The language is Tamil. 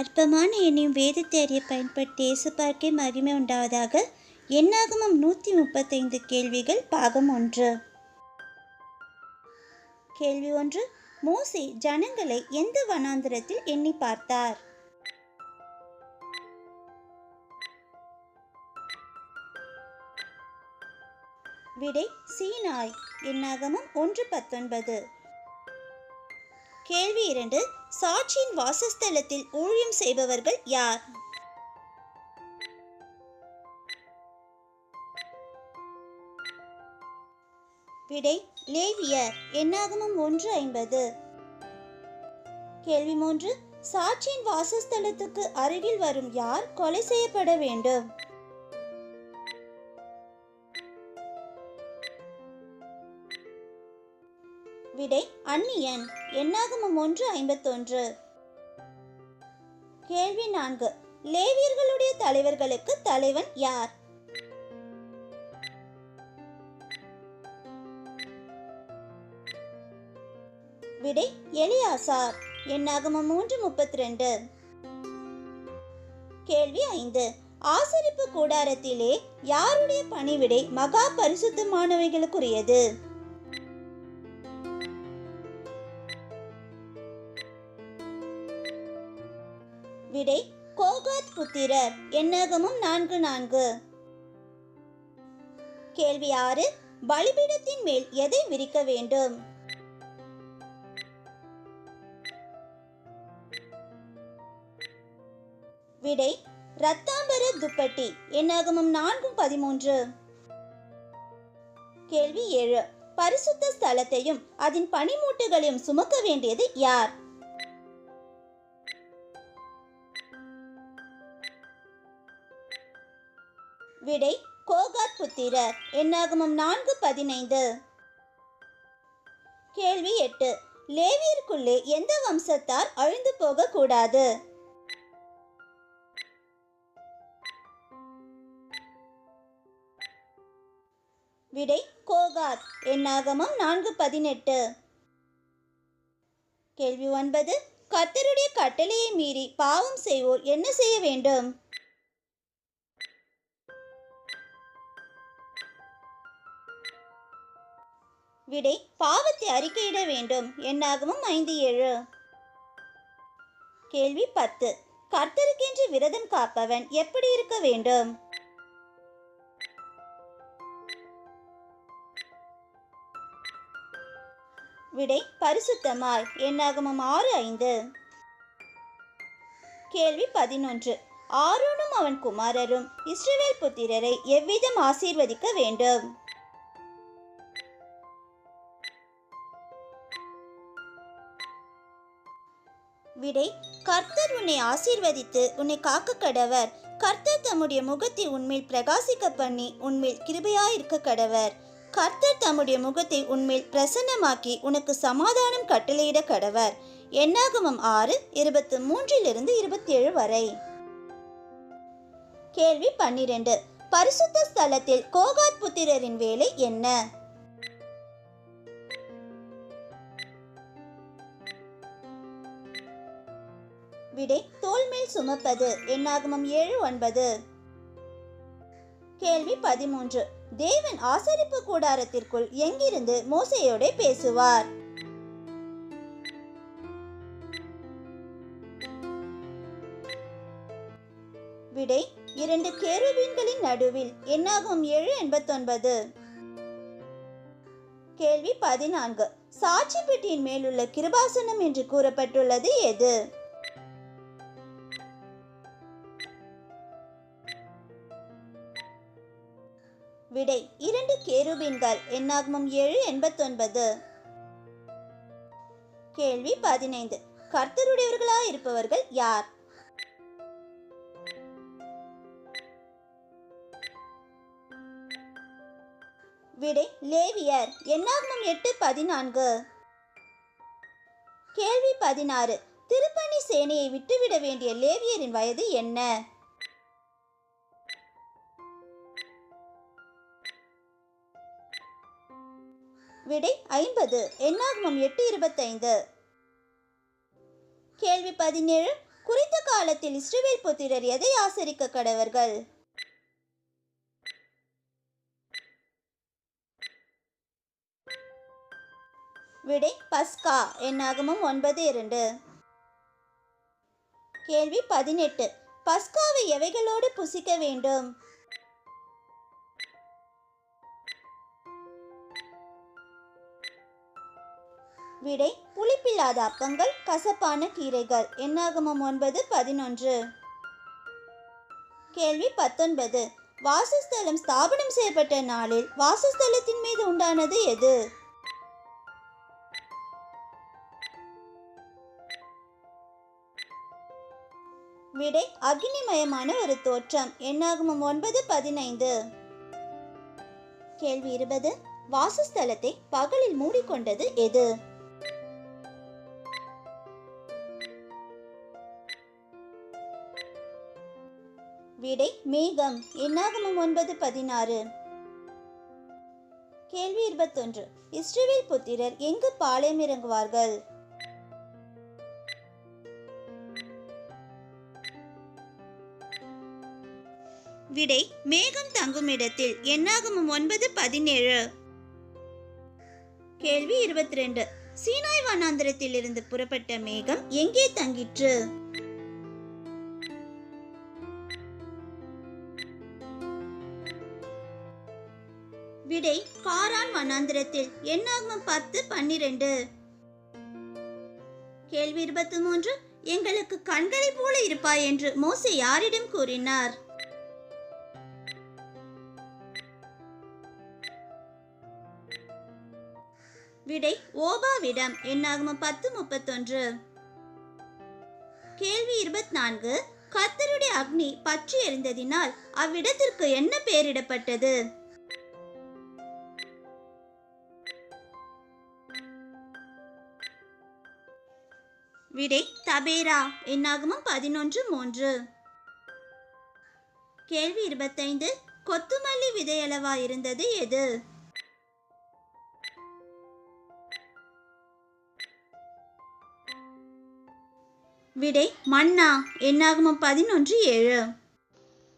அற்பமான எண்ணையும் வேதத்தை அறிய பயன்பட்டு இயேசு மகிமை உண்டாவதாக என்னாகமம் நூற்றி முப்பத்தைந்து கேள்விகள் பாகம் ஒன்று. கேள்வி ஒன்று மோசி ஜனங்களை எந்த வனாந்திரத்தில் எண்ணி பார்த்தார்? விடை சீனாய் என்னாகமம் ஒன்று பத்தொன்பது. கேள்வி இரண்டு. சாட்சியின் வாசஸ்தலத்தில் ஊழியம் செய்பவர்கள் யார்? விடை லேவியர். எண்ணாகமம் ஒன்று ஐம்பது. கேள்வி மூன்று. சாட்சியின் வாசஸ்தலத்துக்கு அருகில் வரும் யார் கொலை செய்யப்பட வேண்டும்? அந்நியன் எண்ணாகமம் ஒன்று? ஐம்பத்தொன்று. கேள்வி நான்கு. லேவியர்களுடைய தலைவர்களுக்கு தலைவன் யார்? விடை எலியாசார். எண்ணாகமம் மூன்று முப்பத்தி ரெண்டு கேள்வி ஐந்து. ஆசரிப்பு கூடாரத்திலே யாருடைய பணிவிடை மகா பரிசுத்தமானவைகளுக்குரியது? விடை கோகாத் புத்திரர். எண்ணகமும் நான்கு நான்கு. கேள்வி ஆறு பலிபீடத்தின் மேல் எதை விரிக்க வேண்டும்? விடை ரத்தாம்பர துப்பட்டி. எண்ணாகமம் நான்கும் பதிமூன்று. கேள்வி ஏழு பரிசுத்த ஸ்தலத்தையும் அதன் பனிமூட்டுகளையும் சுமக்க வேண்டியது யார்? விடை கோகாத் புத்திரர். என்னாகமம்? நான்கு பதினைந்து. கேள்வி எட்டு. லேவியருக்குள்ளே எந்த வம்சத்தார் அழிந்து போக கூடாது விடை கோகாத் என்னாகமம்? நான்கு பதினெட்டு. கேள்வி ஒன்பது. கர்த்தருடைய கட்டளையை மீறி பாவம் செய்வோர் என்ன செய்ய வேண்டும்? விடை பாவத்தை அறிக்கையிட வேண்டும். என்னாகவும் ஐந்து ஏழு. கேள்வி பத்து. கர்த்தருக்கென்று விரதம் காப்பவன் எப்படி இருக்க வேண்டும்? விடை பரிசுத்தமாய். என்னாகமும் ஆறு ஐந்து. கேள்வி பதினொன்று. ஆரோனும் அவன் குமாரரும் இஸ்ரவேல் புத்திரரை எவ்விதம் ஆசீர்வதிக்க வேண்டும்? விடை கர்த்தர் உன்னை ஆசீர்வதித்து உன்னை காக்க கடவர். கர்த்தர் தம்முடைய முகத்தை உன்மேல் பிரகாசிக்க பண்ணி உன்மேல் கிருபையாயிருக்க கடவர். கர்த்தர் தம்முடைய முகத்தை உன்மேல் பிரசன்னமாக்கி உனக்கு சமாதானம் கட்டளையிட கடவர். எண்ணாகமம் ஆறு இருபத்து மூன்றிலிருந்து இருபத்தி ஏழு வரை. கேள்வி பன்னிரண்டு. பரிசுத்த ஸ்தலத்தில் கோகாத் புத்திரரின் வேலை என்ன? விடை தோல் மேல் சுமப்பது. எண்ணாகமம் ஏழு ஒன்பது. கேள்வி பதிமூன்று. தேவன் ஆசரிப்பு கூடாரத்திற்குள் எங்கிருந்து மோசையோட பேசுவார்? விடை இரண்டு கேருபீன்களின் நடுவில். என்னாகும் ஏழு எண்பத்தொன்பது. கேள்வி பதினான்கு. சாட்சி பெட்டியின் மேலுள்ள கிருபாசனம் என்று கூறப்பட்டுள்ளது எது? விடை இரண்டு கேருபின்கள். எண்ணாகமம் ஏழு எண்பத்தொன்பது. கேள்வி பதினைந்து. கர்த்தருடையவர்களா இருப்பவர்கள் யார்? விடை லேவியர். எண்ணாகமம் எட்டு பதினான்கு. கேள்வி பதினாறு. திருப்பணி சேனையை விட்டுவிட வேண்டிய லேவியரின் வயது என்ன? விடை ஐம்பது. எண்ணாகமம் எட்டு இருபத்தைந்து. கேள்வி பதினேழு. குறித்த காலத்தில் இஸ்ரேல் புத்திரர் எதை ஆசரிக்க கடவர்கள்? விடை பஸ்கா. என்னாகமும் ஒன்பது இரண்டு. கேள்வி பதினெட்டு. பஸ்காவை எவைகளோடு புசிக்க வேண்டும்? விடை புளிப்பில்லாத அப்பங்கள் கசப்பான கீரைகள். என்னாகமம் ஒன்பது பதினொன்று. கேள்வி பத்தொன்பது. வாசஸ்தலம் ஸ்தாபனம் செய்யப்பட்ட நாளில் வாசஸ்தலத்தின் மீது உண்டானது எது? விடை அக்னிமயமான ஒரு தோற்றம். என்னாகமம் ஒன்பது பதினைந்து. கேள்வி இருபது. வாசஸ்தலத்தை பகலில் மூடிக்கொண்டது எது? விடை மேகம். என்னாகமம் ஒன்பது பதினாறு. கேள்வி இருபத்தொன்று. இஸ்ரவேல் புத்திரர் எங்கு பாளையம் இறங்குவார்கள்? விடை மேகம் தங்கும் இடத்தில் எண்ணாகமும் ஒன்பது பதினேழு. கேள்வி இருபத்தி ரெண்டு சீனாய் வனாந்திரத்தில் இருந்து புறப்பட்ட மேகம் எங்கே தங்கிற்று? விடை காரான் வனாந்திரத்தில். என்னாகமம் பத்து பன்னிரண்டு? கேள்வி இருபத்தி மூன்று எங்களுக்கு கண்களைப் போல இருப்பாய் என்று மோசே யாரிடம் கூறினார். விடை ஓபாவிடம். என்னாகமம் பத்து முப்பத்தொன்று? கேள்வி இருபத்தி நான்கு கர்த்தருடைய அக்னி பற்றி எறிந்ததினால் அவ்விடத்திற்கு என்ன பெயரிடப்பட்டது? விடை தபேரா. என்னாகமும் பதினொன்று மூன்று. கேள்வி இருபத்தைந்து. கொத்துமல்லி விதையளவா இருந்தது எது? விடை மன்னா. என்னாகமும் பதினொன்று ஏழு.